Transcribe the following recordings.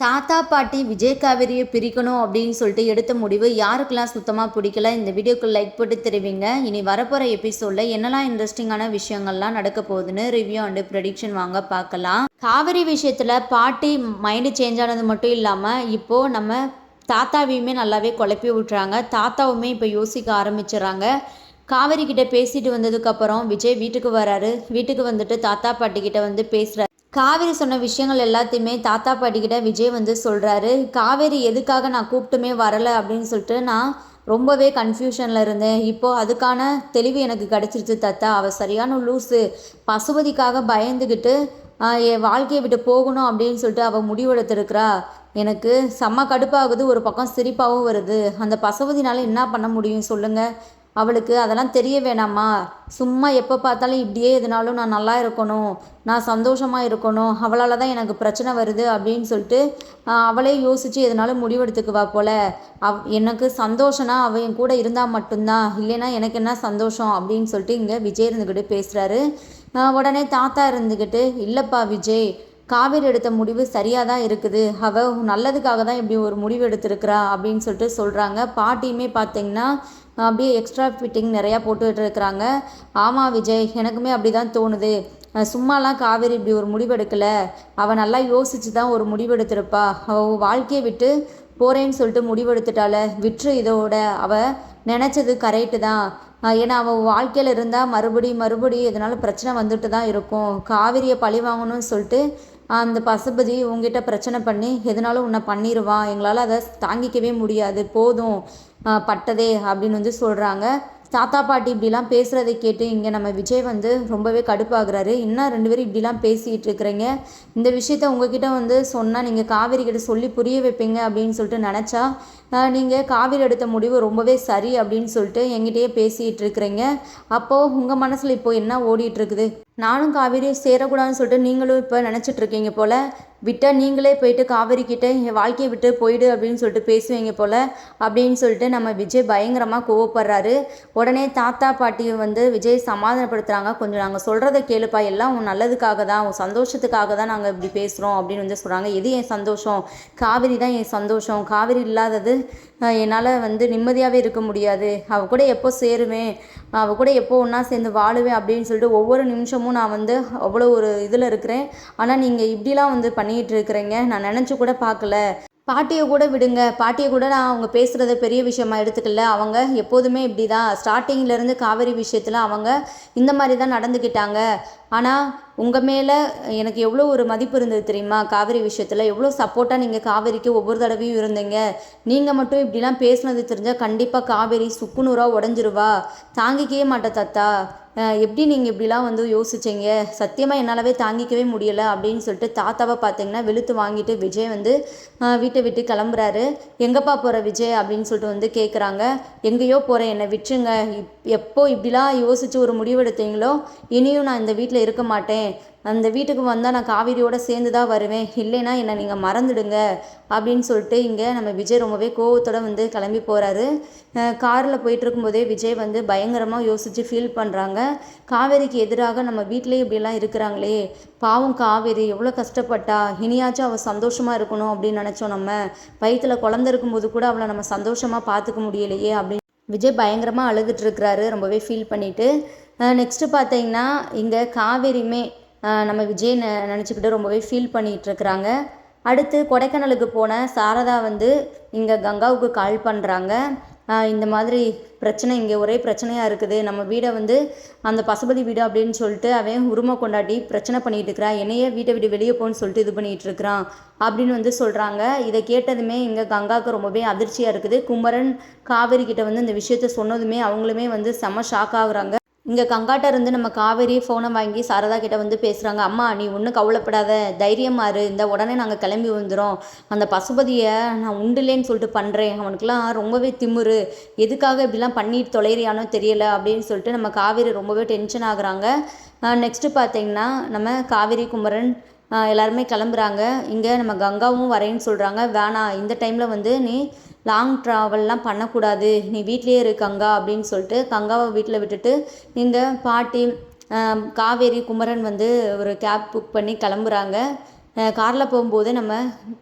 தாத்தா பாட்டி விஜய் காவேரியை பிரிக்கணும் அப்படின்னு சொல்லிட்டு எடுத்த முடிவு யாருக்கெல்லாம் சுத்தமாக பிடிக்கல? இந்த வீடியோக்கு லைக் போட்டு தெரிவிங்க. இனி வரப்போகிற எபிசோடில் என்னெல்லாம் இன்ட்ரெஸ்டிங்கான விஷயங்கள்லாம் நடக்க போகுதுன்னு ரிவ்யூ அண்டு ப்ரெடிக்ஷன் வாங்க பார்க்கலாம். காவேரி விஷயத்தில் பாட்டி மைண்டு சேஞ்ச் ஆனது மட்டும் இல்லாமல் இப்போது நம்ம தாத்தாவையுமே நல்லாவே குழப்பி விட்றாங்க தாத்தாவுமே இப்போ யோசிக்க ஆரம்பிச்சிடுறாங்க. காவேரி கிட்ட பேசிட்டு வந்ததுக்கப்புறம் விஜய் வீட்டுக்கு வராரு. வீட்டுக்கு வந்துட்டு தாத்தா பாட்டி கிட்ட வந்து பேசுகிறார் காவேரி சொன்ன விஷயங்கள் எல்லாத்தையுமே தாத்தா பாட்டிக்கிட்ட விஜய் வந்து சொல்கிறாரு காவேரி எதுக்காக நான் கூப்பிட்டுமே வரலை அப்படின்னு சொல்லிட்டு நான் ரொம்பவே கன்ஃபியூஷனில் இருந்தேன். இப்போது அதுக்கான தெளிவு எனக்கு கிடச்சிருச்சு தாத்தா. அவள் சரியான லூஸு பசுபதிக்காக பயந்துக்கிட்டு என் வாழ்க்கையை விட்டு போகணும் அப்படின்னு சொல்லிட்டு அவள் முடிவெடுத்திருக்கிறா. எனக்கு செம்ம கடுப்பாகுது. ஒரு பக்கம் சிரிப்பாகவும் வருது. அந்த பசுபதினால் என்ன பண்ண முடியும் சொல்லுங்கள் அவளுக்கு அதெல்லாம் தெரிய வேணாமா சும்மா எப்போ பார்த்தாலும் இப்படியே எதுனாலும் நான் நல்லா இருக்கணும் நான் சந்தோஷமாக இருக்கணும் அவளால் தான் எனக்கு பிரச்சனை வருது அப்படின்னு சொல்லிட்டு அவளே யோசித்து எதுனாலும் முடிவெடுத்துக்குவா போல. அவ் எனக்கு சந்தோஷம்னா அவள் என் கூட இருந்தால் மட்டும்தான். இல்லைன்னா எனக்கு என்ன சந்தோஷம் அப்படின்னு சொல்லிட்டு இங்கே விஜய் இருந்துக்கிட்டு பேசுகிறாரு உடனே தாத்தா இருந்துக்கிட்டு இல்லைப்பா விஜய் காவேரி எடுத்த முடிவு சரியாக தான் இருக்குது. அவள் நல்லதுக்காக தான் இப்படி ஒரு முடிவு எடுத்திருக்கிறா அப்படின்னு சொல்லிட்டு சொல்கிறாங்க பாட்டியுமே பார்த்தீங்கன்னா அப்படியே எக்ஸ்ட்ரா ஃபிட்டிங் நிறையா போட்டுக்கிட்டு இருக்கிறாங்க ஆமாம் விஜய் எனக்குமே அப்படி தான் தோணுது சும்மாலாம் காவேரி இப்படி ஒரு முடிவெடுக்கலை. அவள் நல்லா யோசிச்சு தான் ஒரு முடிவெடுத்திருப்பா. அவள் வாழ்க்கையை விட்டு போகிறேன்னு சொல்லிட்டு முடிவெடுத்துட்டால விற்று இதோட. அவள் நினச்சது கரெக்டு தான். ஏன்னா அவள் வாழ்க்கையில் இருந்தால் மறுபடி மறுபடி இதனால் பிரச்சனை வந்துட்டு தான் இருக்கும். காவிரியை பழி வாங்கணும்னு சொல்லிட்டு அந்த பசுபதி உங்ககிட்ட பிரச்சனை பண்ணி எதனாலும் உன்னை பண்ணிடுவான் எங்களால் அதை தாங்கிக்கவே முடியாது. போதும். பட்டதே அப்படின்னு வந்து சொல்கிறாங்க தாத்தா பாட்டி இப்படிலாம் பேசுகிறதை கேட்டு இங்கே நம்ம விஜய் வந்து ரொம்பவே கடுப்பாகிறாரு. இன்னும் ரெண்டு பேரும் இப்படிலாம் பேசிகிட்டு இருக்கிறீங்க? இந்த விஷயத்த உங்ககிட்ட வந்து சொன்னால் நீங்கள் காவேரி கிட்ட சொல்லி புரிய வைப்பீங்க அப்படின்னு சொல்லிட்டு நினச்சா நீங்கள் காவேரி எடுத்த முடிவு ரொம்பவே சரி அப்படின்னு சொல்லிட்டு என்கிட்டயே பேசிகிட்டு இருக்கிறீங்க. அப்போது உங்கள் மனசில் இப்போ என்ன ஓடிட்டுருக்குது நானும் காவேரியை சேரக்கூடாதுன்னு சொல்லிட்டு நீங்களும் இப்போ நினச்சிட்டு இருக்கீங்க போல். விட்டால் நீங்களே போயிட்டு காவேரி கிட்டே என் வாழ்க்கையை விட்டு போயிடு அப்படின்னு சொல்லிட்டு பேசுவீங்க போல். அப்படின்னு சொல்லிட்டு நம்ம விஜய் பயங்கரமாக கோவப்படுறாரு. உடனே தாத்தா பாட்டி வந்து விஜய் சமாதானப்படுத்துகிறாங்க கொஞ்சம் நாங்கள் சொல்கிறத கேளுப்பா. எல்லாம் உன் நல்லதுக்காக தான் உன் சந்தோஷத்துக்காக தான் நாங்கள் இப்படி பேசுகிறோம் அப்படின்னு வந்து சொல்கிறாங்க எது என் சந்தோஷம்? காவேரி தான் என் சந்தோஷம். காவேரி இல்லாதது என்னால் வந்து நிம்மதியாகவே இருக்க முடியாது. அவ கூட எப்போ சேருவேன்? அவ கூட எப்போ ஒன்றா சேர்ந்து வாழுவேன் அப்படின்னு சொல்லிட்டு ஒவ்வொரு நிமிஷமும் நான் வந்து அவ்வளோ ஒரு இதில் இருக்கிறேன். ஆனால் நீங்கள் இப்படிலாம் வந்து பண்ணிகிட்டு இருக்கிறீங்க. நான் நினச்சி கூட பார்க்கல. பாட்டியை கூட விடுங்க. பாட்டியை கூட நான் அவங்க பேசுகிறத பெரிய விஷயமா எடுத்துக்கல. அவங்க எப்போதுமே இப்படி தான் ஸ்டார்டிங்கிலேருந்து காவேரி விஷயத்தில் அவங்க இந்த மாதிரி தான் நடந்துக்கிட்டாங்க ஆனால் உங்கள் மேலே எனக்கு எவ்வளோ ஒரு மதிப்பு இருந்தது தெரியுமா? காவேரி விஷயத்தில் எவ்வளோ சப்போர்ட்டாக நீங்கள் காவேரிக்கு ஒவ்வொரு தடவையும் இருந்தீங்க. நீங்கள் மட்டும் இப்படிலாம் பேசுனது தெரிஞ்சால் கண்டிப்பாக காவேரி சுக்குநூறாக உடஞ்சிருவா. தாங்கிக்கவே மாட்டே தாத்தா. எப்படி நீங்கள் இப்படிலாம் வந்து யோசிச்சீங்க? சத்தியமாக என்னாலவே தாங்கிக்கவே முடியலை அப்படின்னு சொல்லிட்டு தாத்தாவை பார்த்தீங்கன்னா வெளுத்து வாங்கிட்டு விஜய் வந்து வீட்டை விட்டு கிளம்புறாரு. எங்கப்பா போகிற விஜய் அப்படின்னு சொல்லிட்டு வந்து கேட்குறாங்க எங்கேயோ போகிறேன் என்னை விட்டுருங்க. இப் எப்போ இப்படிலாம் யோசித்து ஒரு முடிவெடுத்தீங்களோ இனியும் நான் இந்த வீட்டில் இருக்க மாட்டேன். அந்த வீட்டுக்கு வந்தால் நான் காவேரியோட சேர்ந்து தான் வருவேன். இல்லைன்னா என்னை நீங்கள் மறந்துடுங்க அப்படின்னு சொல்லிட்டு இங்கே நம்ம விஜய் ரொம்பவே கோவத்தோடு வந்து கிளம்பி போகிறாரு காரில் போயிட்டு இருக்கும்போதே விஜய் வந்து பயங்கரமாக யோசித்து ஃபீல் பண்ணுறாங்க காவேரிக்கு எதிராக நம்ம வீட்டிலே இப்படிலாம் இருக்கிறாங்களே. பாவம் காவேரி எவ்வளோ கஷ்டப்பட்டா. இனியாச்சும் அவள் சந்தோஷமாக இருக்கணும் அப்படின்னு நினச்சோம் நம்ம. வயிற்றில் குழந்த இருக்கும்போது கூட அவளை நம்ம சந்தோஷமாக பார்த்துக்க முடியலையே அப்படின்னு விஜய் பயங்கரமாக அழுதுட்டு இருக்கிறாரு ரொம்பவே ஃபீல் பண்ணிவிட்டு நெக்ஸ்ட்டு பார்த்தீங்கன்னா இங்கே காவேரியுமே நம்ம விஜய் நெ நினச்சிக்கிட்டு ரொம்பவே ஃபீல் பண்ணிகிட்ருக்குறாங்க அடுத்து கொடைக்கானலுக்கு போன சாரதா வந்து இங்கே கங்காவுக்கு கால் பண்ணுறாங்க இந்த மாதிரி பிரச்சனை இங்கே ஒரே பிரச்சனையாக இருக்குது. நம்ம வீடை வந்து அந்த பசுபதி வீடு அப்படின்னு சொல்லிட்டு அவன் உரிமை கொண்டாடி பிரச்சனை பண்ணிகிட்டு இருக்கிறான் என்னையே வீட்டை விட்டு வெளியே போகணும்னு சொல்லிட்டு இது பண்ணிகிட்டு இருக்கிறான் அப்படின்னு வந்து சொல்கிறாங்க இதை கேட்டதுமே இங்கே கங்காவுக்கு ரொம்பவே அதிர்ச்சியாக இருக்குது. குமரன் காவேரி கிட்ட வந்து இந்த விஷயத்த சொன்னதுமே அவங்களுமே வந்து செம ஷாக் ஆகுறாங்க. இங்கே கங்காட்ட இருந்து நம்ம காவேரி ஃபோனை வாங்கி சாரதா கிட்ட வந்து பேசுகிறாங்க அம்மா நீ ஒன்றும் கவலைப்படாத. தைரியமாக இரு இந்த உடனே நாங்கள் கிளம்பி வந்துடும் அந்த பசுபதியை நான் உண்டுலேன்னு சொல்லிட்டு பண்ணுறேன் அவனுக்குலாம் ரொம்பவே திமிரு. எதுக்காக இப்படிலாம் பண்ணிட்டு தொலைறியானோ தெரியல அப்படின்னு சொல்லிட்டு நம்ம காவேரி ரொம்பவே டென்ஷன் ஆகுறாங்க. நெக்ஸ்ட்டு பார்த்தீங்கன்னா நம்ம காவேரி குமரன் எல்லாருமே கிளம்புறாங்க. இங்கே நம்ம கங்காவும் வரேன்னு சொல்கிறாங்க வேணாம் இந்த டைமில் வந்து நீ லாங் ட்ராவல்லாம் பண்ணக்கூடாது. நீ வீட்லேயே இரு கங்கா அப்படின்னு சொல்லிட்டு கங்காவை வீட்டில் விட்டுட்டு இந்த பாட்டி காவேரி குமரன் வந்து ஒரு கேப் புக் பண்ணி கிளம்புறாங்க. காரில் போகும்போது நம்ம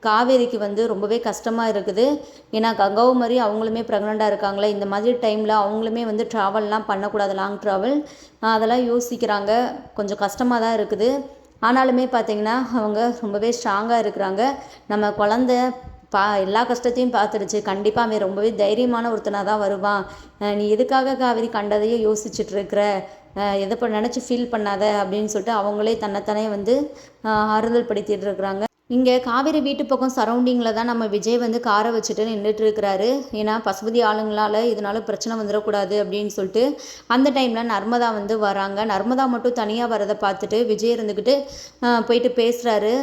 காவேரிக்கு வந்து ரொம்பவே கஷ்டமாக இருக்குது. ஏன்னா கங்காவும் மாதிரி அவங்களுமே ப்ரெக்னெண்ட்டாக இருக்காங்களே. இந்த மாதிரி டைமில் அவங்களுமே வந்து ட்ராவல்லாம் பண்ணக்கூடாது லாங் ட்ராவல் அதெல்லாம் யோசிக்கிறாங்க. கொஞ்சம் கஷ்டமாக தான் இருக்குது. ஆனாலுமே பார்த்திங்கன்னா அவங்க ரொம்பவே ஸ்ட்ராங்காக இருக்கிறாங்க. நம்ம குழந்த பா எல்லா கஷ்டத்தையும் பார்த்துடுச்சு. கண்டிப்பாக அவன் ரொம்பவே தைரியமான ஒருத்தனாக தான் வருவான். நீ எதுக்காக காவிரி கண்டதையே யோசிச்சுட்டு இருக்கிற எதை இப்போ நினச்சி ஃபீல் பண்ணாத? அப்படின்னு சொல்லிட்டு அவங்களே தன்னைத்தானே வந்து ஆறுதல் படுத்திட்டு இருக்கிறாங்க இங்கே காவேரி வீட்டு பக்கம் சரௌண்டிங்கில் தான் நம்ம விஜய் வந்து காரை வச்சுட்டு நின்றுட்டு இருக்கிறாரு ஏன்னா பசுபதி ஆளுங்களால் இதனால பிரச்சனை வந்துடக்கூடாது அப்படின்னு சொல்லிட்டு அந்த டைமில் நர்மதா வந்து வராங்க. நர்மதா மட்டும் தனியாக வரதை பார்த்துட்டு விஜய் இருந்துக்கிட்டு போயிட்டு பேசுகிறாரு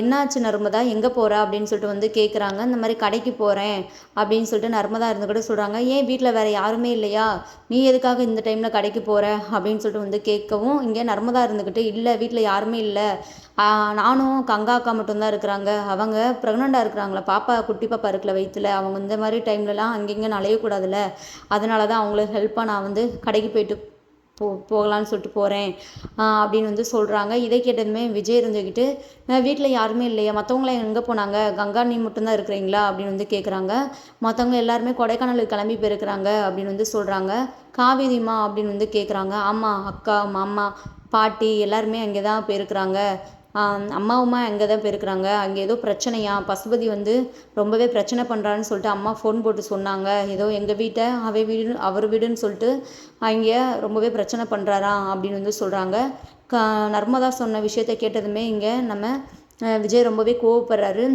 என்னாச்சு நர்மதா? எங்கே போகிறா அப்படின்னு சொல்லிட்டு வந்து கேட்குறாங்க இந்த மாதிரி கடைக்கு போகிறேன் அப்படின்னு சொல்லிட்டு நர்மதா இருந்து கூட சொல்கிறாங்க ஏன் வீட்டில் வேறு யாருமே இல்லையா? நீ எதுக்காக இந்த டைமில் கடைக்கு போகிற அப்படின்னு சொல்லிட்டு வந்து கேட்கவும் இங்கே நர்மதா இருந்துக்கிட்டு இல்லை வீட்டில் யாருமே இல்லை. நானும் கங்கா அக்கா மட்டும்தான் இருக்கிறாங்க. அவங்க ப்ரெக்னெண்ட்டாக இருக்கிறாங்களா? பாப்பா குட்டி பாப்பா இருக்கல வயிற்றுல அவங்க இந்த மாதிரி டைம்லலாம் அங்கங்கே நலையக்கூடாதுல்ல அதனால தான் அவங்களுக்கு ஹெல்ப்பாக நான் வந்து கடைக்கு போயிட்டு போ போகலான்னு சொல்லிட்டு போகிறேன் அப்படின்னு வந்து சொல்கிறாங்க இதை கேட்டதுமே விஜய் இருந்துக்கிட்டு வீட்டில் யாருமே இல்லையா? மற்றவங்களாம் எங்கே போனாங்க? கங்கா நீ மட்டும்தான் இருக்கிறீங்களா? அப்படின்னு வந்து கேட்குறாங்க மற்றவங்க எல்லாருமே கொடைக்கானலுக்கு கிளம்பி போயிருக்கிறாங்க அப்படின்னு வந்து சொல்கிறாங்க காவேரிமா அப்படின்னு வந்து கேட்குறாங்க ஆமாம் அக்கா மாமா பாட்டி எல்லாருமே அங்கே தான் போயிருக்கிறாங்க. அம்மாவுமா அங்கே தான் போயிருக்கிறாங்க? அங்கே ஏதோ பிரச்சனையா? பசுபதி வந்து ரொம்பவே பிரச்சனை பண்ணுறான்னு சொல்லிட்டு அம்மா ஃபோன் போட்டு சொன்னாங்க. ஏதோ எங்கள் வீட்டை அவை வீடு அவர் வீடுன்னு சொல்லிட்டு அங்கே ரொம்பவே பிரச்சனை பண்ணுறாராம் அப்படின்னு வந்து சொல்கிறாங்க க நர்மதா சொன்ன விஷயத்த கேட்டதுமே இங்கே நம்ம விஜய் ரொம்பவே கோவப்படுறாரு.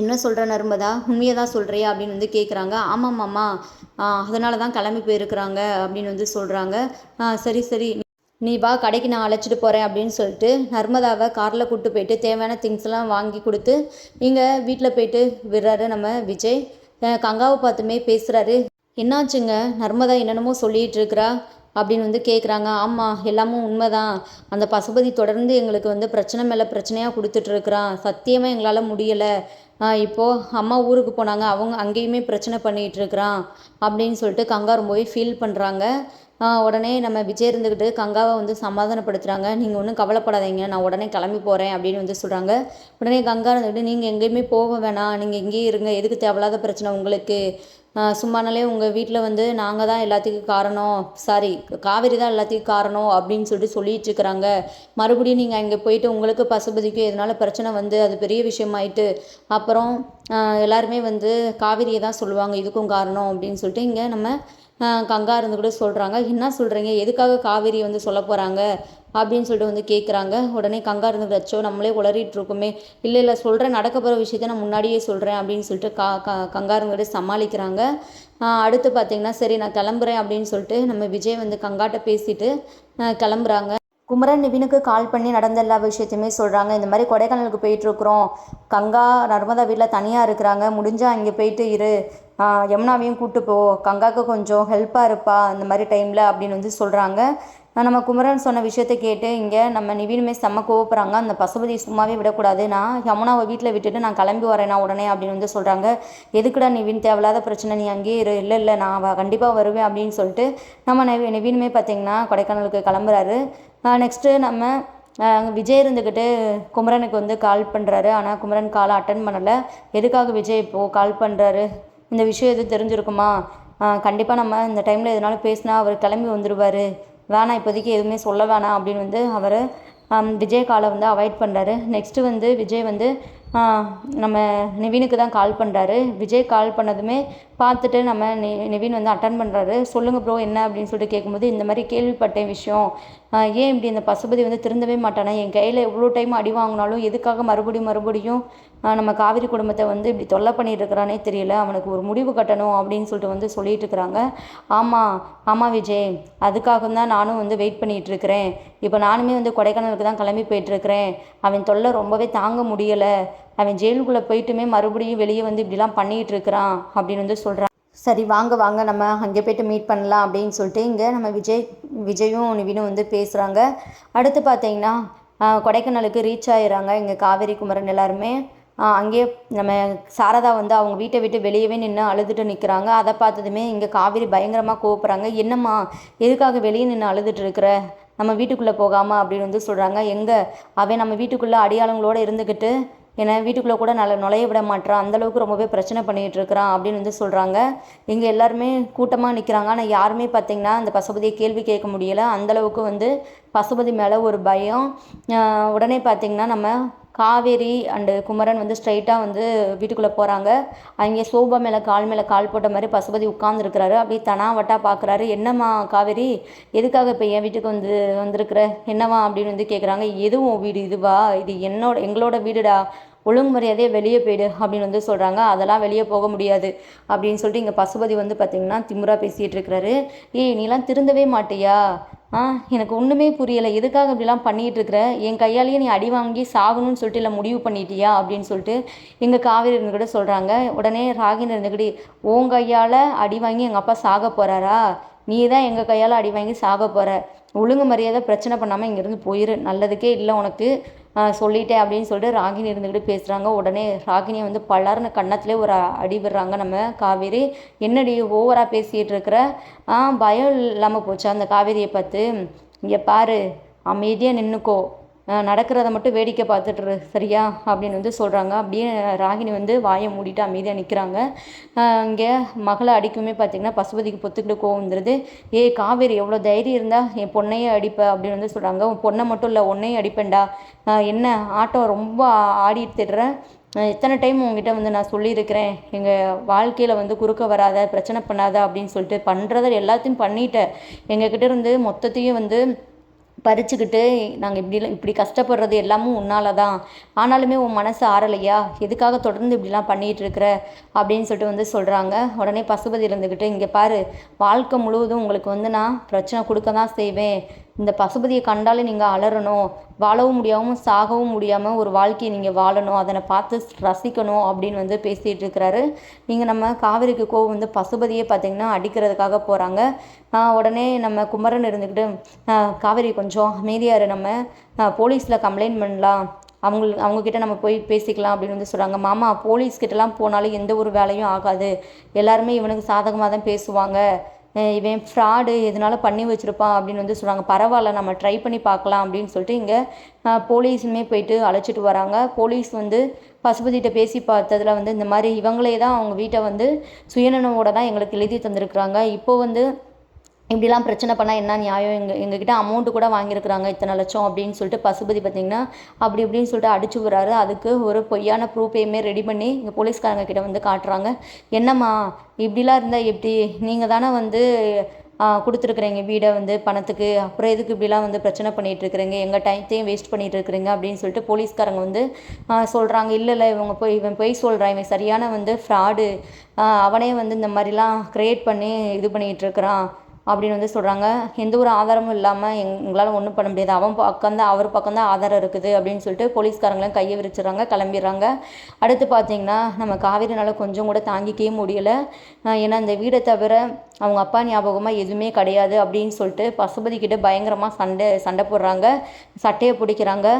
என்ன சொல்கிற நர்மதா? உண்மையை தான் சொல்கிறியா அப்படின்னு வந்து கேட்குறாங்க ஆமாம்மாம்மா அதனால தான் கிளம்பி போயிருக்கிறாங்க அப்படின்னு வந்து சொல்கிறாங்க சரி சரி. நீ வா கடைக்கு நான் அழைச்சிட்டு போகிறேன் அப்படின்னு சொல்லிட்டு நர்மதாவை காரில் கூப்பிட்டு போயிட்டு தேவையான திங்ஸ்லாம் வாங்கி கொடுத்து இங்கே வீட்டில் போயிட்டு விடுறாரு நம்ம விஜய். கங்காவை பார்த்துமே பேசுகிறாரு என்னாச்சுங்க? நர்மதா என்னென்னமோ சொல்லிகிட்டு இருக்கிறா? அப்படின்னு வந்து கேட்குறாங்க ஆமாம் எல்லாமும் உண்மைதான். அந்த பசுபதி தொடர்ந்து எங்களுக்கு வந்து பிரச்சனை மேலே பிரச்சனையாக கொடுத்துட்ருக்குறான் சத்தியமாக எங்களால் முடியலை. இப்போது அம்மா ஊருக்கு போனாங்க. அவங்க அங்கேயுமே பிரச்சனை பண்ணிகிட்ருக்குறான் அப்படின்னு சொல்லிட்டு கங்கா ரொம்பவே ஃபீல் பண்ணுறாங்க உடனே நம்ம விஜய் இருந்துக்கிட்டு கங்காவை வந்து சமாதானப்படுத்துகிறாங்க நீங்கள் ஒன்றும் கவலைப்படாதீங்க. நான் உடனே கிளம்பி போகிறேன் அப்படின்னு வந்து சொல்கிறாங்க உடனே கங்கா இருந்துக்கிட்டு நீங்கள் எங்கேயுமே போக வேணாம். நீங்கள் இங்கேயே இருங்க. எதுக்கு தேவையில்லாத பிரச்சனை உங்களுக்கு? சும்மானாலே உங்கள் வீட்டில் வந்து நாங்கள் தான் எல்லாத்துக்கும் காரணம். சாரி காவேரி தான் எல்லாத்துக்கும் காரணம் அப்படின்னு சொல்லிட்டு சொல்லிட்டு இருக்கிறாங்க. மறுபடியும் நீங்கள் அங்கே போயிட்டு உங்களுக்கு பசுபதிக்கும் எதனால பிரச்சனை வந்து அது பெரிய விஷயமாயிட்டு. அப்புறம் எல்லாருமே வந்து காவேரியை தான் சொல்லுவாங்க. இதுக்கும் காரணம் அப்படின்னு சொல்லிட்டு இங்கே நம்ம கங்கா இருந்து கூட சொல்கிறாங்க என்ன சொல்கிறீங்க எதுக்காக காவேரி வந்து சொல்ல போகிறாங்க அப்படின்னு சொல்லிட்டு வந்து கேட்குறாங்க உடனே கங்கா இருந்து அச்சோ நம்மளே உளறிட்டு இருக்கோமே. இல்லை இல்லை சொல்கிறேன் நடக்க போகிற விஷயத்த நான் முன்னாடியே சொல்கிறேன் அப்படின்னு சொல்லிட்டு கா க கூட சமாளிக்கிறாங்க. அடுத்து பார்த்திங்கன்னா சரி நான் கிளம்புறேன். அப்படின்னு சொல்லிட்டு நம்ம விஜய் வந்து கங்காட்ட பேசிட்டு கிளம்புறாங்க. குமரன் நிவினுக்கு கால் பண்ணி நடந்த எல்லா விஷயத்தையுமே சொல்கிறாங்க இந்த மாதிரி கொடைக்கானலுக்கு போயிட்டுருக்குறோம். கங்கா நர்மதா வீட்டில் தனியாக இருக்கிறாங்க. முடிஞ்சால் அங்கே போயிட்டு இரு. யமுனாவையும் கூப்பிட்டு போ. கங்காவுக்கு கொஞ்சம் ஹெல்ப்பாக இருப்பா. இந்த மாதிரி டைமில் அப்படின்னு வந்து சொல்கிறாங்க நம்ம குமரன் சொன்ன விஷயத்த கேட்டு இங்கே நம்ம நிவீனுமே செம்ம கோவப்படுறாங்க. அந்த பசுபதி சும்மாவே விடக்கூடாது. நான் யமுனாவை வீட்டில் விட்டுட்டு நான் கிளம்பி வரேன்னா உடனே அப்படின்னு வந்து சொல்கிறாங்க எதுக்குடா நிவின்? தேவையில்லாத பிரச்சனை. நீ அங்கேயே இரு. இல்லை இல்லை நான் கண்டிப்பாக வருவேன் அப்படின்னு சொல்லிட்டு நம்ம நிவினுமே நிவீனுமே பார்த்திங்கன்னா கொடைக்கானலுக்கு கிளம்புறாரு. நெக்ஸ்ட்டு நம்ம விஜய் இருந்துக்கிட்டு குமரனுக்கு வந்து கால் பண்ணுறாரு ஆனால் குமரன் காலை அட்டன் பண்ணலை. எதுக்காக விஜய் இப்போது கால் பண்ணுறாரு இந்த விஷயம் எதுவும் தெரிஞ்சிருக்குமா? கண்டிப்பாக நம்ம இந்த டைமில் எதனாலும் பேசினா அவர் கிளம்பி வந்துடுவார் வேணாம் இப்போதைக்கு எதுவுமே சொல்ல வேணாம் அப்படின்னு வந்து அவர் விஜய் காலை வந்து அவாய்ட் பண்ணுறாரு நெக்ஸ்ட்டு வந்து விஜய் வந்து நம்ம நிவினுக்கு தான் கால் பண்ணுறாரு விஜய் கால் பண்ணதுமே பார்த்துட்டு நம்ம நி நிவின் வந்து அட்டன் பண்ணுறாரு சொல்லுங்கள் ப்ரோ என்ன அப்படின்னு சொல்லிட்டு கேட்கும்போது இந்த மாதிரி கேள்விப்பட்ட விஷயம். ஏன் இப்படி இந்த பசுபதி வந்து திருந்தவே மாட்டானா? என் கையில் எவ்வளோ டைம் அடி வாங்கினாலும் எதுக்காக மறுபடியும் மறுபடியும் நம்ம காவிரி குடும்பத்தை வந்து இப்படி தொல்லை பண்ணிட்டுருக்கிறானே தெரியல. அவனுக்கு ஒரு முடிவு கட்டணும் அப்படின்னு சொல்லிட்டு வந்து சொல்லிட்டு இருக்கிறாங்க. ஆமாம் ஆமாம் விஜய் அதுக்காக தான் நானும் வந்து வெயிட் பண்ணிகிட்டு இருக்கிறேன். இப்போ நானுமே வந்து கொடைக்கானலுக்கு தான் கிளம்பி போயிட்டுருக்கிறேன் அவன் தொல்லை ரொம்பவே தாங்க முடியலை. அவன் ஜெயிலுக்குள்ளே போயிட்டுமே மறுபடியும் வெளியே வந்து இப்படிலாம் பண்ணிகிட்டு இருக்கிறான் அப்படின்னு வந்து சொல்கிறான் சரி வாங்க வாங்க நம்ம அங்கே போய்ட்டு மீட் பண்ணலாம் அப்படின்னு சொல்லிட்டு இங்கே நம்ம விஜய் விஜயும் நிவினும் வந்து பேசுகிறாங்க அடுத்து பார்த்தீங்கன்னா கொடைக்கானலுக்கு ரீச் ஆகிடுறாங்க இங்கே காவேரி குமரன் எல்லாருமே. அங்கேயே நம்ம சாரதா வந்து அவங்க வீட்டை விட்டு வெளியவே நின்று அழுதுட்டு நிற்கிறாங்க அதை பார்த்ததுமே இங்கே காவேரி பயங்கரமாக கோவப்படுறாங்க. என்னம்மா எதுக்காக வெளியே நின்று அழுதுட்டு இருக்கிற? நம்ம வீட்டுக்குள்ளே போகாமல் அப்படின்னு வந்து சொல்கிறாங்க எங்கே? அவன் நம்ம வீட்டுக்குள்ளே அடியாளங்களோடு இருந்துக்கிட்டு என்னை வீட்டுக்குள்ளே கூட நல்ல நுழைய விட மாட்றான். அந்தளவுக்கு ரொம்பவே பிரச்சனை பண்ணிகிட்டு இருக்கிறான் அப்படின்னு வந்து சொல்கிறாங்க இங்கே எல்லாருமே கூட்டமாக நிற்கிறாங்க ஆனால் யாருமே பார்த்திங்கன்னா அந்த பசுபதியை கேள்வி கேட்க முடியலை. அந்தளவுக்கு வந்து பசுபதி மேலே ஒரு பயம். உடனே பார்த்திங்கன்னா நம்ம காவேரி அண்டு குமரன் வந்து ஸ்ட்ரைட்டாக வந்து வீட்டுக்குள்ளே போகிறாங்க அங்கே சோபா மேலே கால் மேலே கால் போட்ட மாதிரி பசுபதி உட்காந்துருக்கிறாரு அப்படியே தனாவட்டாக பார்க்குறாரு என்னம்மா காவேரி எதுக்காக இப்போ என் வீட்டுக்கு வந்து வந்திருக்கிற? என்னவா அப்படின்னு வந்து கேட்குறாங்க எதுவும் வீடு இதுவா? இது என்னோட எங்களோட வீடுடா. ஒழுங்கு மரியாதையே வெளியே போயிடு அப்படின்னு வந்து சொல்கிறாங்க அதெல்லாம் வெளியே போக முடியாது அப்படின்னு சொல்லிட்டு இங்கே பசுபதி வந்து பார்த்திங்கன்னா திமுறா பேசிகிட்டு இருக்கிறாரு. ஏய் நீலாம் திருந்தவே மாட்டியா? ஆ எனக்கு ஒன்றுமே புரியலை. எதுக்காக இப்படிலாம் பண்ணிகிட்டு இருக்கிற? என் கையாலேயே நீ அடி வாங்கி சாகணும்னு சொல்லிட்டு இல்லை முடிவு பண்ணிட்டியா? அப்படின்னு சொல்லிட்டு எங்கள் காவேரி இருந்துக்கிட்ட சொல்கிறாங்க உடனே ராகினி இருந்துக்கிட்டு உன் கையால் அடி வாங்கி எங்கள் அப்பா சாக போகிறாரா நீ தான் எங்கள் கையால் அடி வாங்கி சாக போகிற ஒழுங்கு மரியாதை பிரச்சனை பண்ணாமல் இங்கேருந்து போயிரு. நல்லதுக்கே இல்லை உனக்கு. சொல்லிட்டேன் அப்படின்னு சொல்லிட்டு ராகினி இருந்துக்கிட்டு பேசுகிறாங்க உடனே ராகினியை வந்து பலர்னு கன்னத்துலேயே ஒரு அடி விடுறாங்க நம்ம காவேரி. என்னடி ஓவராக பேசிகிட்டு இருக்கிற? பயம் இல்லாமல் போச்சு. அந்த காவேரியை பார்த்து இங்கே பாரு அமைதியாக நின்றுக்கோ நடக்கிறத மட்டும் வேடிக்கை பார்த்துட்ரு சரியா? அப்படின்னு வந்து சொல்கிறாங்க அப்படியே ராகினி வந்து வாயை மூடிட்டு அமைதியாக நிற்கிறாங்க இங்கே மகளை அடிக்குமே பார்த்திங்கன்னா பசுபதிக்கு பொத்துக்கிட்டு கோவம் வந்துடுது ஏ காவேரி எவ்வளோ தைரியம் இருந்தால் என் பொண்ணையே அடிப்ப அப்படின்னு வந்து சொல்கிறாங்க உன் பொண்ணை மட்டும் இல்லை உன்னையும் அடிப்பேன்டா. என்ன ஆட்டம் ரொம்ப ஆடிட்டு திடுறேன் எத்தனை டைம் உங்ககிட்ட வந்து நான் சொல்லியிருக்கிறேன். எங்கள் வாழ்க்கையில் வந்து குறுக்க வராத பிரச்சனை பண்ணாத அப்படின்னு சொல்லிட்டு பண்ணுறத எல்லாத்தையும் பண்ணிட்டேன் எங்ககிட்ட இருந்து மொத்தத்தையும் வந்து பறிச்சுக்கிட்டு நாங்கள் இப்படிலாம் இப்படி கஷ்டப்படுறது எல்லாமும் உன்னால தான் ஆனாலுமே உன் மனசு ஆறலையா? எதுக்காக தொடர்ந்து இப்படிலாம் பண்ணிகிட்டு இருக்கிற? அப்படின்னு சொல்லிட்டு வந்து சொல்கிறாங்க உடனே பசுபதி இருந்துக்கிட்டு இங்கே பாரு வாழ்க்கை முழுவதும் உங்களுக்கு வந்து நான் பிரச்சனை கொடுக்க தான் செய்வேன். இந்த பசுபதியை கண்டாலே நீங்கள் அலறணும். வாழவும் முடியாமல் சாகவும் முடியாமல் ஒரு வாழ்க்கையை நீங்கள் வாழணும். அதனை பார்த்து ரசிக்கணும் அப்படின்னு வந்து பேசிகிட்டு இருக்கிறாரு. நீங்கள் நம்ம காவிரிக்கு கோவம் வந்து பசுபதியே பார்த்திங்கன்னா அடிக்கிறதுக்காக போகிறாங்க உடனே நம்ம குமரன் இருந்துக்கிட்டு காவிரி கொஞ்சம் அமைதியாரு நம்ம. போலீஸில் கம்ப்ளைண்ட் பண்ணலாம். அவங்களுக்கு அவங்கக்கிட்ட நம்ம போய் பேசிக்கலாம் அப்படின்னு வந்து சொல்கிறாங்க மாமா போலீஸ்கிட்டலாம் போனாலும் எந்த ஒரு வேலையும் ஆகாது. எல்லாருமே இவனுக்கு சாதகமாக தான் பேசுவாங்க. இவன் ஃப்ராடு எதனால பண்ணி வச்சுருப்பான் அப்படின்னு வந்து சொல்கிறாங்க பரவாயில்ல நம்ம ட்ரை பண்ணி பார்க்கலாம் அப்படின்னு சொல்லிட்டு இங்கே போலீஸுமே போயிட்டு அழைச்சிட்டு வராங்க. போலீஸ் வந்து பசுபதிகிட்ட பேசி பார்த்ததில் வந்து இந்த மாதிரி இவங்களே தான் அவங்க வீட்டை வந்து சுயநனவோட தான் எங்களுக்கு எழுதி தந்திருக்குறாங்க. இப்போ வந்து இப்படிலாம் பிரச்சனை பண்ணால் என்ன நியாயம்? எங்கள் எங்ககிட்ட அமௌண்ட்டு கூட வாங்கியிருக்கிறாங்க இத்தனை லட்சம் அப்படின்னு சொல்லிட்டு பசுபதி பார்த்திங்கன்னா அப்படி இப்படின்னு சொல்லிட்டு அடிச்சு விடுறாரு. அதுக்கு ஒரு பொய்யான ப்ரூஃபையுமே ரெடி பண்ணி இங்கே போலீஸ்காரங்க கிட்ட வந்து காட்டுறாங்க. என்னம்மா இப்படிலாம் இருந்தால் எப்படி? நீங்கள் தானே வந்து கொடுத்துருக்குறீங்க வீடை வந்து பணத்துக்கு. அப்புறம் எதுக்கு இப்படிலாம் வந்து பிரச்சனை பண்ணிகிட்டு இருக்கிறீங்க? எங்கள் டைத்தையும் வேஸ்ட் பண்ணிகிட்டு இருக்கிறீங்க அப்படின்னு சொல்லிட்டு போலீஸ்காரங்க வந்து சொல்கிறாங்க இல்லை இல்லை இவங்க போய் இவன் போய் சொல்கிறான் இவன் சரியான வந்து ஃப்ராடு அவனே வந்து இந்த மாதிரிலாம் க்ரியேட் பண்ணி இது பண்ணிகிட்டு இருக்கிறான். அப்படின்னு வந்து சொல்கிறாங்க எந்த ஒரு ஆதாரமும் இல்லாமல் எங் எங்களால் ஒன்றும் பண்ண முடியாது. அவன் பக்கம் தான் அவர் பக்கம் தான் ஆதாரம் இருக்குது அப்படின்னு சொல்லிட்டு போலீஸ்காரங்களாம் கையை விரிச்சிடுறாங்க கிளம்பிடுறாங்க. அடுத்து பார்த்தீங்கன்னா நம்ம காவேரினால் கொஞ்சம் கூட தாங்கிக்கவே முடியலை. ஏன்னா இந்த வீடை தவிர அவங்க அப்பா ஞாபகமாக எதுவுமே கிடையாது அப்படின்னு சொல்லிட்டு பசுபதிக்கிட்ட பயங்கரமாக சண்டை சண்டை போடுறாங்க. சட்டையை பிடிக்கிறாங்க.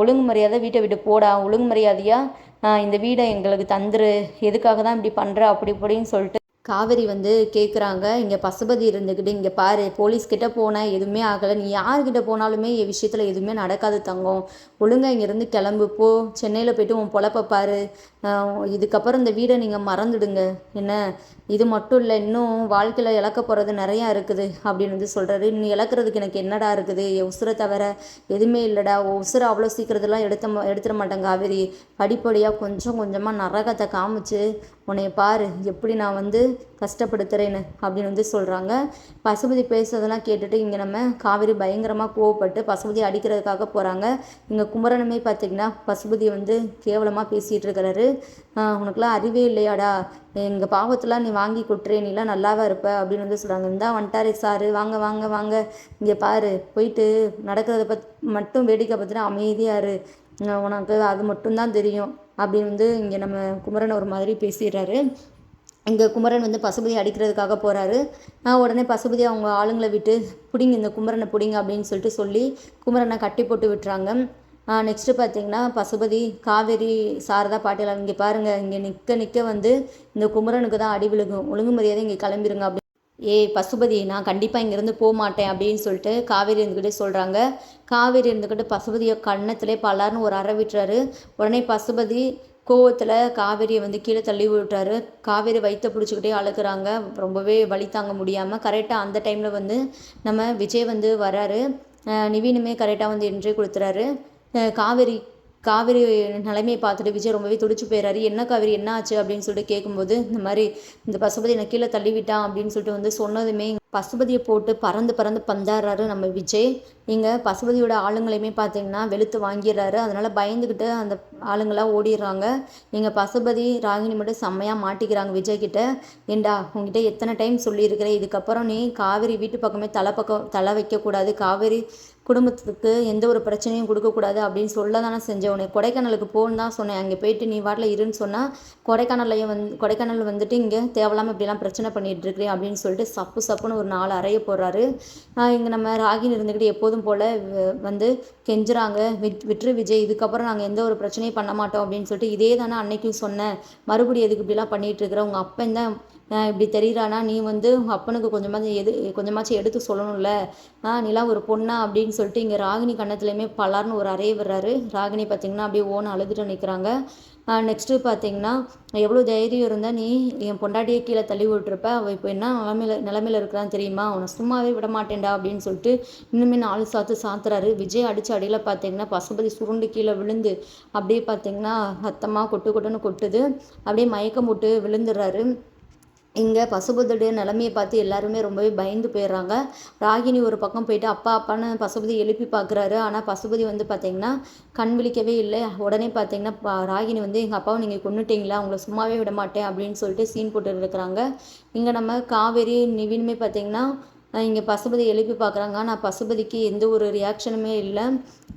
ஒழுங்கு மரியாதை வீட்டை விட்டு போடா ஒழுங்கு மரியாதையாக இந்த வீடை எங்களுக்கு தந்துரு. எதுக்காக தான் இப்படி பண்ணுற அப்படி இப்படின்னு சொல்லிட்டு காவேரி வந்து கேட்குறாங்க இங்கே பசுபதி இருந்துக்கிட்டு இங்கே பாரு போலீஸ்கிட்ட போனேன் எதுவுமே ஆகலை. நீ யார்கிட்ட போனாலுமே என் விஷயத்தில் எதுவுமே நடக்காது தங்கம். ஒழுங்காக இங்கேருந்து கிளம்பு போ. சென்னையில் போய்ட்டு உன் பொழப்ப பாரு. இதுக்கப்புறம் இந்த வீடை நீங்கள் மறந்துடுங்க. என்ன? இது மட்டும் இல்லை இன்னும் வாழ்க்கையில் இழக்க போகிறது நிறையா இருக்குது அப்படின்னு வந்து சொல்கிறாரு நீ இழக்கிறதுக்கு எனக்கு என்னடா இருக்குது? என் உசுரை தவிர எதுவுமே இல்லைடா. உசுரை அவ்வளோ சீக்கிரத்துலாம் எடுத்த எடுத்துட மாட்டேன் காவேரி. படிப்படியாக கொஞ்சம் கொஞ்சமாக நரகத்தை காமிச்சு உன்னைய பாரு. எப்படி நான் வந்து கஷ்டப்படுத்துகிறேன்னு அப்படின்னு வந்து சொல்கிறாங்க பசுபதி பேசுறதெல்லாம் கேட்டுட்டு இங்கே நம்ம காவேரி பயங்கரமாக கோவப்பட்டு பசுபதி அடிக்கிறதுக்காக போகிறாங்க இங்கே குமரனுமே பார்த்திங்கன்னா பசுபதி வந்து கேவலமாக பேசிகிட்டு இருக்கிறாரு. உனக்குலாம் அறிவே இல்லையாடா? எங்கள் பாவத்தெலாம் நீ வாங்கி கொட்டுறே நீலாம் நல்லாவா இருப்ப அப்படின்னு வந்து சொல்கிறாங்க இந்தா வந்துட்டாரே சாரு வாங்க வாங்க வாங்க. இங்கே பாரு போயிட்டு நடக்கிறத பத் மட்டும் வேடிக்கை பார்த்துட்டு அமைதியாக இரு. உனக்கு அது மட்டும்தான் தெரியும் அப்படின்னு வந்து இங்கே நம்ம குமரன் ஒரு மாதிரி பேசிடுறாரு. இங்கே குமரன் வந்து பசுபதி அடிக்கிறதுக்காக போகிறாரு உடனே பசுபதி அவங்க ஆளுங்களை விட்டு பிடிங்க இந்த குமரனை பிடிங்க அப்படின்னு சொல்லிட்டு சொல்லி குமரனை கட்டி போட்டு விட்டுறாங்க. நெக்ஸ்ட்டு பார்த்தீங்கன்னா பசுபதி காவேரி சாரதா பாட்டியல் இங்கே பாருங்கள் இங்கே நிற்க நிற்க வந்து இந்த குமரனுக்கு தான் அடி விழுகும். ஒழுங்கு மரியாதை இங்கே கிளம்பிருங்க அப்படின்னு ஏ பசுபதி நான் கண்டிப்பாக இங்கேருந்து போக மாட்டேன் அப்படின்னு சொல்லிட்டு காவேரி இருந்துக்கிட்டே சொல்கிறாங்க காவேரி இருந்துக்கிட்டு பசுபதியை கண்ணத்திலே பலார்னு ஒரு அறை விட்டுறாரு. உடனே பசுபதி கோவத்தில் காவேரியை வந்து கீழே தள்ளி விட்டாரு காவேரி வயிற்ற பிடிச்சிக்கிட்டே அழுகுறாங்க. ரொம்பவே வலி தாங்க முடியாமல் கரெக்டாக அந்த டைமில் வந்து நம்ம விஜய் வந்து வராரு. நிவீனுமே கரெக்டாக வந்து என்ட்ரி கொடுத்துறாரு. காவேரி காவேரி நிலைமையை பார்த்துட்டு விஜய் ரொம்பவே துடிச்சு போயிறாரு. என்ன காவேரி என்ன ஆச்சு அப்படின்னு சொல்லிட்டு கேட்கும்போது இந்த மாதிரி இந்த பசுபதி நான் கீழே தள்ளிவிட்டான் அப்படின்னு சொல்லிட்டு வந்து சொன்னதுமே பசுபதியை போட்டு பறந்து பறந்து பந்தாடுறாரு நம்ம விஜய். நீங்கள் பசுபதியோட ஆளுங்களையுமே பார்த்தீங்கன்னா வெளுத்து வாங்கிடுறாரு. அதனால் பயந்துக்கிட்டு அந்த ஆளுங்களாம் ஓடிடுறாங்க. நீங்கள் பசுபதி ராகினி மட்டும் செம்மையாக மாட்டிக்கிறாங்க விஜய் கிட்ட. ஏண்டா உங்ககிட்ட எத்தனை டைம் சொல்லியிருக்கிறேன்? இதுக்கப்புறம் நீ காவேரி வீட்டு பக்கமே தலை பக்கம் தலை வைக்கக்கூடாது. காவேரி குடும்பத்துக்கு எந்த ஒரு பிரச்சனையும் கொடுக்கக்கூடாது அப்படின்னு சொல்ல தானே செஞ்சேன் உன்னை கொடைக்கானலுக்கு போகணும் தான் சொன்னேன். அங்கே போயிட்டு நீ வாட்டில் இருன்னு சொன்னால் கொடைக்கானல்லையும் வந்து கொடைக்கானல் வந்துட்டு இங்கே தேவையில்லாமல் இப்படிலாம் பிரச்சனை பண்ணிகிட்டு இருக்கிறேன் அப்படின்னு சொல்லிட்டு சப்பு சப்புன்னு ஒரு நாலு அறைய போடுறாரு. இங்கே நம்ம ராகின் இருந்துக்கிட்டு எப்போதும் போல் வந்து கெஞ்சுறாங்க. விட் விட்ரு விஜய் இதுக்கப்புறம் நாங்கள் எந்த ஒரு பிரச்சனையும் பண்ண மாட்டோம் அப்படின்னு சொல்லிட்டு இதே தானே அன்னைக்கும் சொன்னேன். மறுபடியும் எதுக்கு இப்படிலாம் பண்ணிகிட்டு இருக்கிற? உங்கள் அப்பன் தான் இப்படி தெரிகிறானா நீ வந்து அப்பனுக்கு கொஞ்சமாச்சும் எது கொஞ்சமாச்சும் எடுத்து சொல்லணும்ல. நீலாம் ஒரு பொண்ணா அப்படின்னு சொல்லிட்டு இங்கே ராகினி கன்னத்துலேயுமே பலார்னு ஒரு அறைய விடுறாரு. ராகினி பார்த்திங்கன்னா அப்படியே ஓன அழுதுட்டு நிற்கிறாங்க நெக்ஸ்ட்டு பார்த்தீங்கன்னா எவ்வளோ தைரியம் இருந்தால் நீ என் பொண்டாட்டியே கீழே தள்ளி விட்டுருப்ப. அவள் இப்போ என்ன நிலமையில நிலமையில இருக்கிறான்னு தெரியுமா? அவனை சும்மாவே விட மாட்டேன்டா அப்படின்னு சொல்லிட்டு இன்னுமே நாலு சாத்து சாத்துறாரு. விஜய் அடிச்சு அடியில் பார்த்தீங்கன்னா பசுபதி சுருண்டு கீழே விழுந்து அப்படியே பார்த்தீங்கன்னா ரத்தமாக கொட்டு கொட்டுன்னு கொட்டுது. அப்படியே மயக்கம் போட்டு விழுந்துடுறாரு. இங்கே பசுபதியுடைய நிலமையை பார்த்து எல்லாருமே ரொம்பவே பயந்து போயிடுறாங்க. ராகினி ஒரு பக்கம் போயிட்டு அப்பா அப்பான்னு பசுபதி எழுப்பி பார்க்குறாரு. ஆனால் பசுபதி வந்து பார்த்திங்கன்னா கண் விழிக்கவே இல்லை. உடனே பார்த்தீங்கன்னா ராகினி வந்து எங்கள் அப்பாவை நீங்கள் கொண்டுட்டீங்களா அவங்கள சும்மாவே விட மாட்டேன். அப்படின்னு சொல்லிட்டு சீன் போட்டு இருக்கிறாங்க. இங்கே நம்ம காவேரி நிவின்மே பார்த்தீங்கன்னா இங்கே பசுபதி எழுப்பி பார்க்குறாங்க ஆனால் பசுபதிக்கு எந்த ஒரு ரியாக்ஷனுமே இல்லை.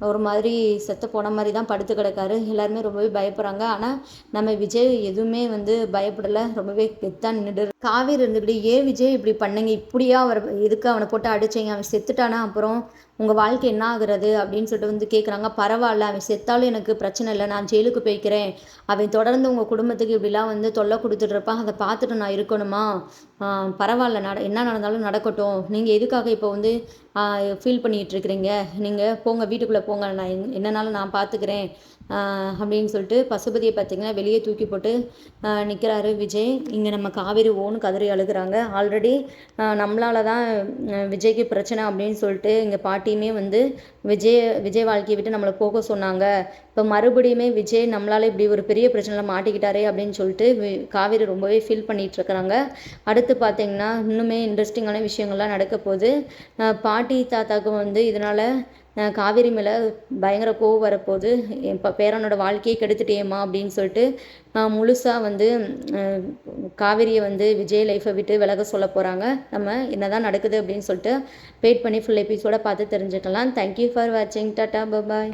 ஒரு மாதிரி செத்த போன மாதிரி தான் படுத்து கிடக்காரு. எல்லாருமே ரொம்பவே பயப்படுறாங்க. ஆனால் நம்ம விஜய் எதுவுமே வந்து பயப்படலை. ரொம்பவே கெத்தாக நின்று காவேரி இருந்துக்கிட்டு ஏன் விஜய் இப்படி பண்ணுங்க? இப்படியா அவர் எதுக்கு அவனை போட்டு அடிச்சிங்க? அவன் செத்துட்டானா? அப்புறம் உங்கள் வாழ்க்கை என்ன ஆகுறது? அப்படின்னு சொல்லிட்டு வந்து கேட்குறாங்க பரவாயில்ல அவன் செத்தாலும் எனக்கு பிரச்சனை இல்லை. நான் ஜெயிலுக்கு போய்க்கிறேன். அவன் தொடர்ந்து உங்கள் குடும்பத்துக்கு இப்படிலாம் வந்து தொல்லை கொடுத்துட்ருப்பான் அதை பார்த்துட்டு நான் இருக்கணுமா? பரவாயில்ல நட என்ன நடந்தாலும் நடக்கட்டும். நீங்கள் எதுக்காக இப்போ வந்து ஃபீல் பண்ணிகிட்ருக்குறீங்க நீங்கள் போங்க வீட்டுக்குள்ளே போங்க. நான் என்னன்னாலும் நான் பார்த்துக்கிறேன் அப்படின்னு சொல்லிட்டு பசுபதியை பார்த்திங்கன்னா வெளியே தூக்கி போட்டு நிற்கிறாரு விஜய். இங்கே நம்ம காவேரி ஓன்னு கதறி அழுகிறாங்க. ஆல்ரெடி நம்மளால தான் விஜய்க்கு பிரச்சனை அப்படின்னு சொல்லிட்டு இங்கே பாட்டியுமே வந்து விஜய் விஜய் வாழ்க்கையை விட்டு நம்மளை போக சொன்னாங்க. இப்போ மறுபடியுமே விஜய் நம்மளால் இப்படி ஒரு பெரிய பிரச்சனையில் மாட்டிக்கிட்டாரே அப்படின்னு சொல்லிட்டு காவேரி ரொம்பவே ஃபீல் பண்ணிகிட்டு இருக்கிறாங்க. அடுத்து பார்த்திங்கன்னா இன்னுமே இன்ட்ரெஸ்டிங்கான விஷயங்கள்லாம் நடக்க போகுது. பாட்டி தாத்தாவுக்கு வந்து இதனால் காவேரி மேலே பயங்கர கோவம் வரப்போகுது. என் ப பேரனோட வாழ்க்கையை கெடுத்துட்டேம்மா அப்படின்னு சொல்லிட்டு முழுசாக வந்து காவேரியை வந்து விஜய் லைஃப்பை விட்டு விலக சொல்ல போகிறாங்க நம்ம என்ன தான் நடக்குது அப்படின்னு சொல்லிட்டு வெயிட் பண்ணி ஃபுல் எபிசோட பார்த்து தெரிஞ்சுக்கலாம். தேங்க்யூ ஃபார் வாட்சிங் டாட்டா பபாய்